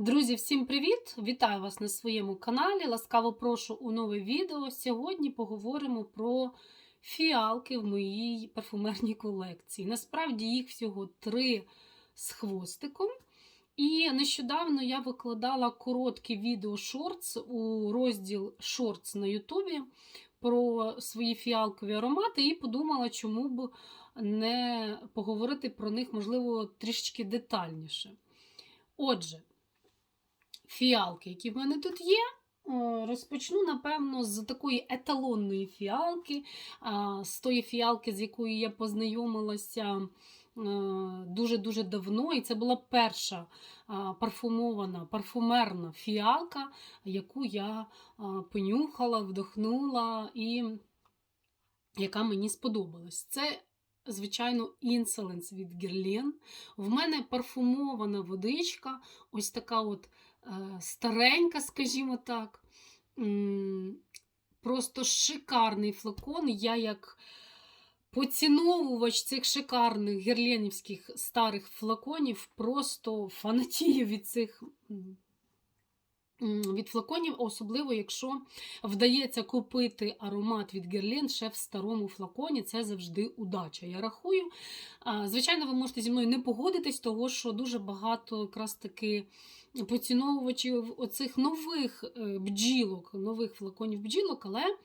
Друзі, всім привіт! Вітаю вас на своєму каналі. Ласкаво прошу у нове відео. Сьогодні поговоримо про фіалки в моїй парфумерній колекції. Насправді їх всього три з хвостиком. І нещодавно я викладала коротке відео шортс у розділ шортс на Ютубі про свої фіалкові аромати, і подумала, чому б не поговорити про них, можливо, трішечки детальніше. Отже, фіалки, які в мене тут є. Е, Розпочну, напевно, з такої еталонної фіалки, з тої фіалки, з якою я познайомилася е, дуже-дуже давно. І це була перша парфумована, парфумерна фіалка, яку я понюхала, вдохнула і яка мені сподобалась. Це Звичайно, інсоленс від Guerlain. В мене парфумована водичка, ось така от старенька, скажімо так. Просто шикарний флакон. Я як поціновувач цих шикарних герленівських старих флаконів, просто фанатію від цих. Від флаконів, особливо, якщо вдається купити аромат від Guerlain ще в старому флаконі, це завжди удача. Я рахую. Звичайно, ви можете зі мною не погодитись, того що дуже багато якраз таки поціновувачів оцих нових е, бджілок, нових флаконів бджілок, але,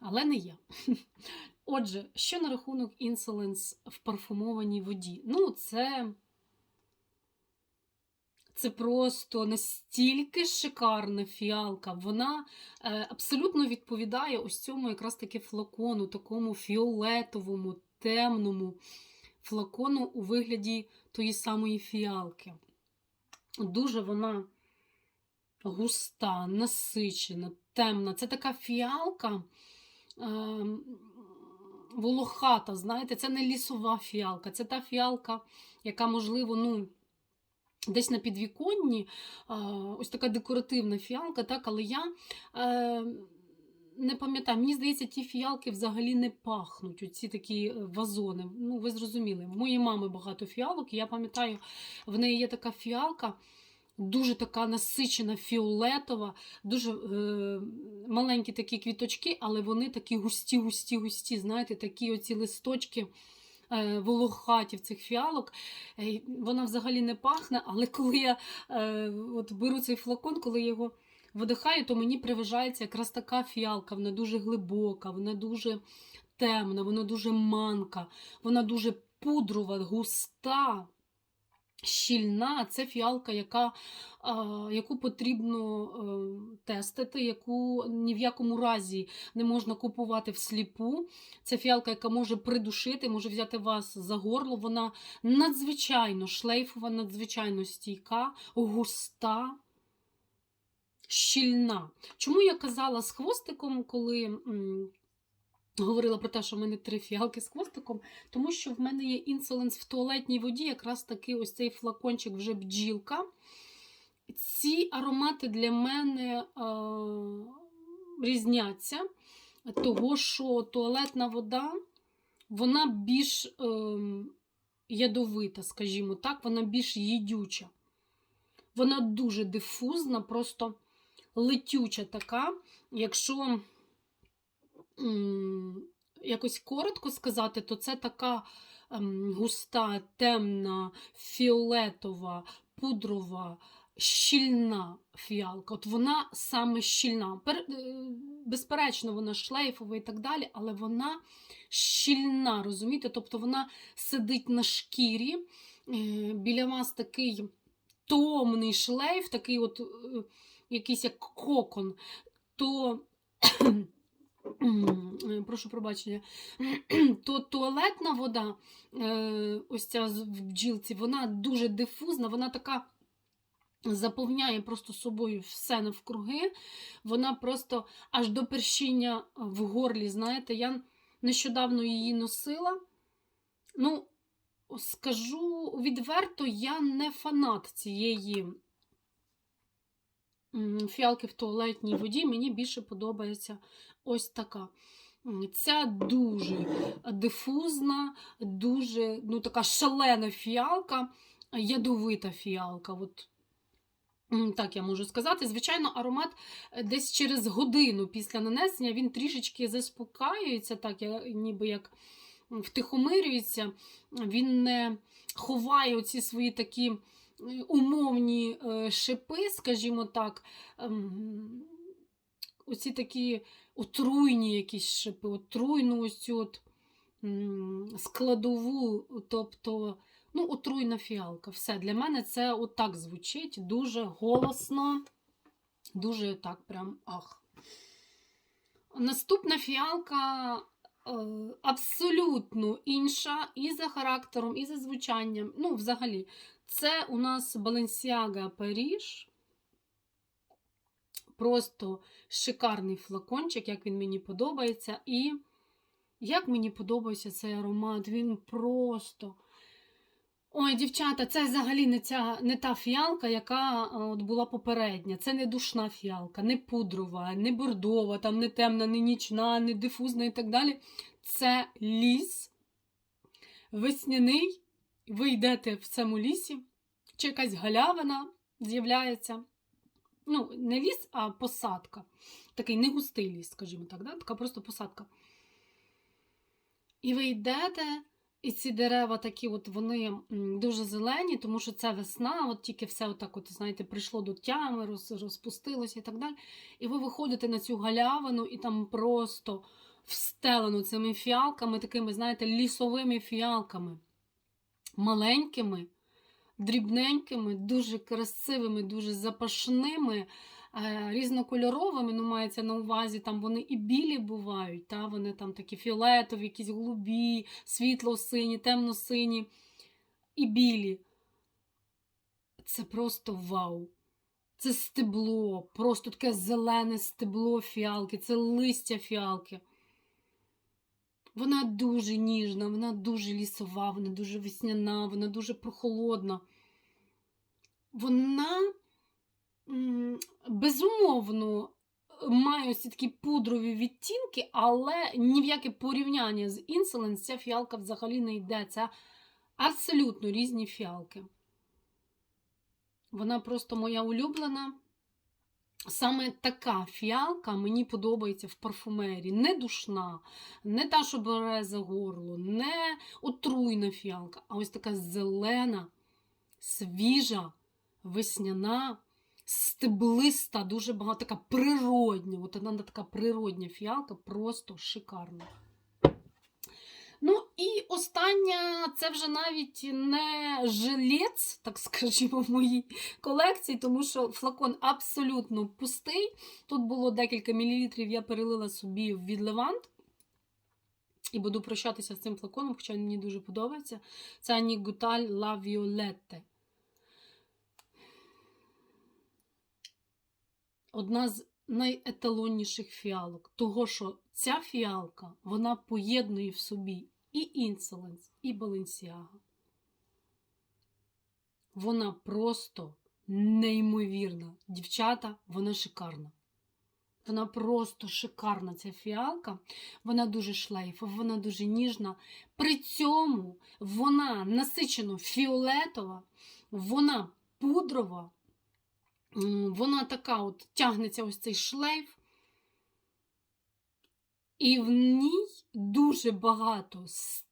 але не я. Отже, що на рахунок Insolence в парфумованій воді? Ну, це. Це просто настільки шикарна фіалка. Вона е, абсолютно відповідає ось цьому якраз таки флакону, такому фіолетовому, темному флакону у вигляді тої самої фіалки. Дуже вона густа, насичена, темна. Це така фіалка. Е, волохата, знаєте, це не лісова фіалка, це та фіалка, яка, можливо, ну, десь на підвіконні, ось така декоративна фіалка, так, але я е, не пам'ятаю, мені здається, ті фіалки взагалі не пахнуть, оці такі е, вазони. Ну, ви зрозуміли, в моєї мами багато фіалок, і я пам'ятаю, в неї є така фіалка. Дуже така насичена, фіолетова, дуже е, маленькі такі квіточки, але вони такі густі, густі, густі. Знаєте, такі оці листочки е, волохаті цих фіалок. Е, вона взагалі не пахне, але коли я е, от беру цей флакон, коли я його видихаю, то мені приважається якраз така фіалка. Вона дуже глибока, вона дуже темна, вона дуже манка, вона дуже пудрова, густа щільна, це фіалка, яка, яку потрібно е, тестити, яку ні в якому разі не можна купувати всліпу. Це фіалка, яка може придушити, може взяти вас за горло. Вона надзвичайно шлейфова, надзвичайно стійка, густа. Щільна. Чому я казала з хвостиком, коли говорила про те, що в мене три фіалки з хвостиком, тому що в мене є інсоленс в туалетній воді, якраз таки ось цей флакончик вже бджілка. Ці аромати для мене е, різняться, того що туалетна вода, вона більш е, ядовита, скажімо так, вона більш їдюча. Вона дуже дифузна, просто летюча така. Якщо якось коротко сказати, то це така ем, густа, темна, фіолетова, пудрова, щільна фіалка. От вона саме щільна. Е, безперечно, вона шлейфова і так далі, але вона щільна, розумієте? Тобто вона сидить на шкірі, е, біля вас такий томний шлейф, такий от е, якийсь як кокон, то. Прошу пробачення, то туалетна вода, е, ось ця в бджілці, вона дуже дифузна, вона така заповняє просто собою все навкруги. Вона просто аж до першіння в горлі, знаєте, я нещодавно її носила. Ну, скажу відверто, я не фанат цієї фіалки в туалетній воді. Мені більше подобається ось така. Ця дуже дифузна, дуже ну, така шалена фіалка, ядовита фіалка. От Так, я можу сказати. Звичайно, аромат е, десь через годину після нанесення він трішечки заспокаюється, так, я, ніби як втихомирюється. Він не ховає оці свої такі умовні е, шипи, скажімо так. ем, Оці такі отруйні якісь шипи, отруйну ось цю от складову, тобто Ну, отруйна фіалка. Все. Для мене це отак звучить. Дуже голосно, дуже так прям ах. Наступна фіалка е, абсолютно інша і за характером, і за звучанням. Ну, взагалі, це у нас Balenciaga Паріж. Просто шикарний флакончик, як він мені подобається. І як мені подобається цей аромат, він просто. Ой, дівчата, це взагалі не, ця, не та фіалка, яка е, от була попередня. Це не душна фіалка, не пудрова, не бордова, там не темна, не нічна, не дифузна і так далі. Це ліс весняний. Ви йдете в цьому лісі, чи якась галявина з'являється. Ну, не ліс, а посадка. Такий не густий ліс, скажімо так, да? така просто посадка. І ви йдете. І ці дерева такі, от вони дуже зелені, тому що це весна, от тільки все отак, от, знаєте, прийшло до тями, роз, розпустилося і так далі. І ви виходите на цю галявину, і там просто встелено цими фіалками, такими, знаєте, лісовими фіалками, маленькими, дрібненькими, дуже красивими, дуже запашними. е, Різнокольоровими, ну мається на увазі, там вони і білі бувають, та, вони там такі фіолетові, якісь голубі, світло-сині, темно-сині і білі. Це просто вау. Це стебло, просто таке зелене стебло фіалки, це листя фіалки. Вона дуже ніжна, вона дуже лісова, вона дуже весняна, вона дуже прохолодна. Вона безумовно має ось такі пудрові відтінки, але ні в яке порівняння з Insolence ця фіалка взагалі не йде. Це абсолютно різні фіалки. Вона просто моя улюблена. Саме така фіалка мені подобається в парфумері. Не душна, не та, що бере за горло, не отруйна фіалка, а ось така зелена, свіжа, весняна, стеблиста, дуже багато така природня. От вона така природня фіалка, просто шикарна. Ну і остання, це вже навіть не жилець, так скажімо, в моїй колекції, тому що флакон абсолютно пустий. Тут було декілька мілілітрів, я перелила собі від Левант. І буду прощатися з цим флаконом, хоча мені дуже подобається. Це Гуталь La Violette. Одна з найеталонніших фіалок. Того, що ця фіалка, вона поєднує в собі і Insolence, і Balenciaga. Вона просто неймовірна. Дівчата, вона шикарна. Вона просто шикарна, ця фіалка. Вона дуже шлейфова, вона дуже ніжна. При цьому вона насичено фіолетова, вона пудрова, вона така от тягнеться ось цей шлейф. І в ній дуже багато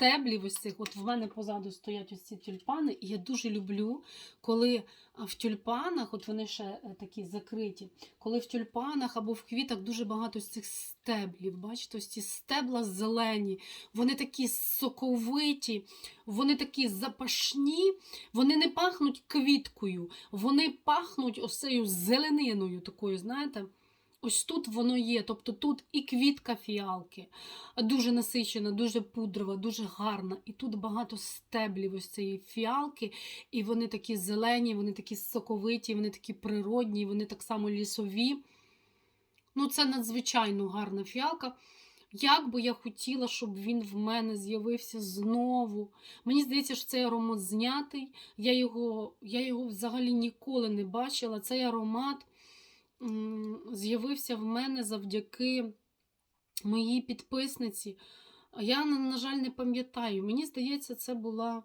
стеблів ось цих. От в мене позаду стоять ось ці тюльпани, і я дуже люблю, коли в тюльпанах, от вони ще е, такі закриті, коли в тюльпанах або в квітах дуже багато з цих стеблів. Бачите, ось ці стебла зелені, вони такі соковиті, вони такі запашні, вони не пахнуть квіткою, вони пахнуть цією зелениною такою, знаєте. Ось тут воно є. Тобто тут і квітка фіалки, дуже насичена, дуже пудрова, дуже гарна. І тут багато стеблів ось цієї фіалки, і вони такі зелені, вони такі соковиті, вони такі природні, вони так само лісові. Ну, це надзвичайно гарна фіалка. Як би я хотіла, щоб він в мене з'явився знову. Мені здається, що цей аромат знятий. Я його, я його взагалі ніколи не бачила. Цей аромат з'явився в мене завдяки моїй підписниці. Я, на, жаль, не пам'ятаю. Мені здається, це була.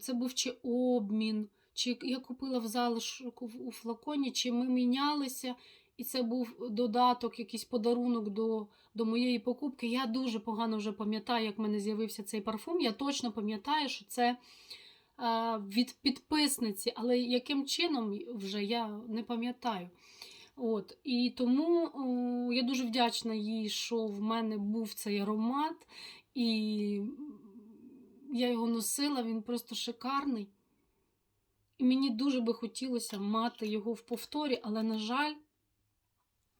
Це був чи обмін, чи я купила в залишку у флаконі, чи ми мінялися, і це був додаток, якийсь подарунок до, до моєї покупки. Я дуже погано вже пам'ятаю, як в мене з'явився цей парфум. Я точно пам'ятаю, що це від підписниці, але яким чином вже я не пам'ятаю. От, і тому о, я дуже вдячна їй, що в мене був цей аромат, і я його носила, він просто шикарний. І мені дуже би хотілося мати його в повторі, але, на жаль,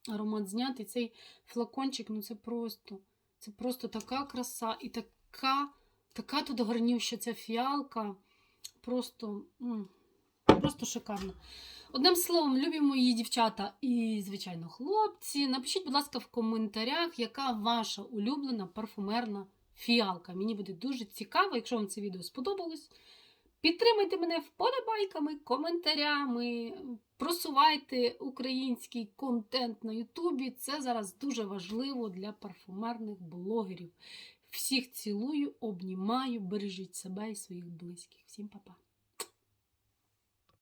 аромат знятий. Цей флакончик, ну це просто, це просто така краса і така, така тут гарнюща ця фіалка. Просто, просто шикарно. Одним словом, любі мої дівчата і, звичайно, хлопці. Напишіть, будь ласка, в коментарях, яка ваша улюблена парфумерна фіалка. Мені буде дуже цікаво, якщо вам це відео сподобалось. Підтримайте мене вподобайками, коментарями, просувайте український контент на Ютубі. Це зараз дуже важливо для парфумерних блогерів. Всіх цілую, обнімаю, бережіть себе і своїх близьких. Всім па-па!